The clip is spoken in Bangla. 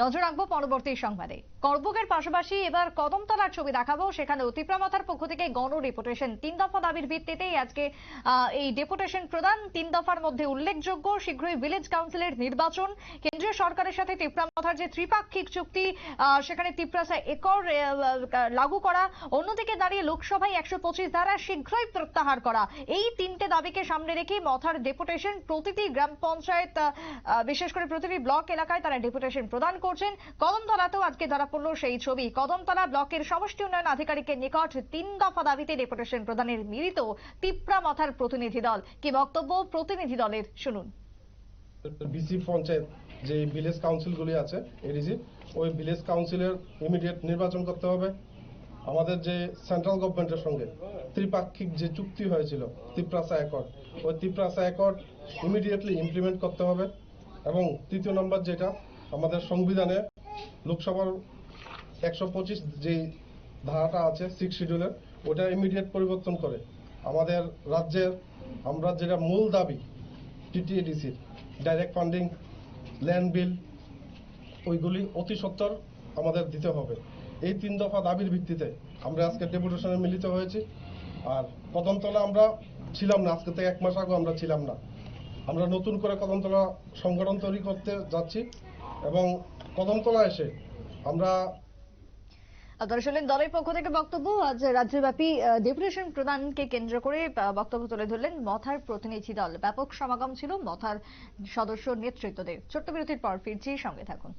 নজর রাখব পরবর্তী সংবাদে। করবুকের পাশাপাশি এবার কদমতলার ছবি দেখাবো। সেখানে অতিপ্রামাথার পক্ষ থেকে গণ ডেপুটেশন। তিন দফা দাবির ভিত্তিতেই আজকে এই ডেপুটেশন প্রদান। তিন দফার মধ্যে উল্লেখযোগ্য, শীঘ্রই ভিলেজ কাউন্সিলের নির্বাচন। কেন্দ্রীয় সরকারের সাথে তিপ্রামাথার যে ত্রিপাক্ষিক চুক্তি সেখানে তিপ্রাসা একর লাগু করা। অন্যদিকে দাঁড়িয়ে লোকসভায় একশো পঁচিশ ধারা শীঘ্রই প্রত্যাহার করা। এই তিনটে দাবিকে সামনে রেখে মথার ডেপুটেশন প্রতিটি গ্রাম পঞ্চায়েত বিশেষ করে প্রতিটি ব্লক এলাকায় তারা ডেপুটেশন প্রদান করছেন। কদমতলাতেও আজকে ধরা পড়ল সেই ছবি। কদমতলা ব্লকের সমষ্টি উন্নয়ন আধিকারিকের নিকট তিন দফা দাবিতে ডেপুটেশন প্রদানের মিলিত তিপ্রা মথার প্রতিনিধি দল। কি বক্তব্য প্রতিনিধি দলের? শুনুন। বিসি পঞ্চায়েত যে ভিলেজ কাউন্সিলগুলি আছে এডিসি ওই ভিলেজ কাউন্সিলের ইমিডিয়েট নির্বাচন করতে হবে। আমাদের যে সেন্ট্রাল গভর্নমেন্টের সঙ্গে ত্রিপাক্ষিক যে চুক্তি হয়েছিল তিপ্রাসা অ্যাকর্ড ওই তিপ্রাসা অ্যাকর্ড ইমিডিয়েটলি ইমপ্লিমেন্ট করতে হবে। এবং তৃতীয় নম্বর যেটা আমাদের সংবিধানে লোকসভার একশো পঁচিশ যে ধারাটা আছে সিক্স শিডিউলের ওটা ইমিডিয়েট পরিবর্তন করে। আমাদের রাজ্যের, আমরা যেটা মূল দাবি টিটিএডিসির ডাইরেক্ট ফান্ডিং ল্যান্ড বিল ওইগুলি অতি সত্বর আমাদের দিতে হবে। এই তিন দফা দাবির ভিত্তিতে আমরা আজকে ডেপুটেশনে মিলিত হয়েছি। আর কদমতলা আমরা ছিলাম না, আজকে থেকে এক মাস আগে আমরা ছিলাম না। আমরা নতুন করে কদমতলা সংগঠন তৈরি করতে যাচ্ছি। এবং কদমতলা এসে আমরা দর্শনের দলের পক্ষ থেকে বক্তব্য। আজ রাজ্যব্যাপী ডেপুটেশন প্রদানকে কেন্দ্র করে বক্তব্য তুলে ধরলেন মথার প্রতিনিধি দল। ব্যাপক সমাগম ছিল মথার সদস্য নেতৃত্বদের। ছোট্ট বিরতির পর ফিরছি, সঙ্গে থাকুন।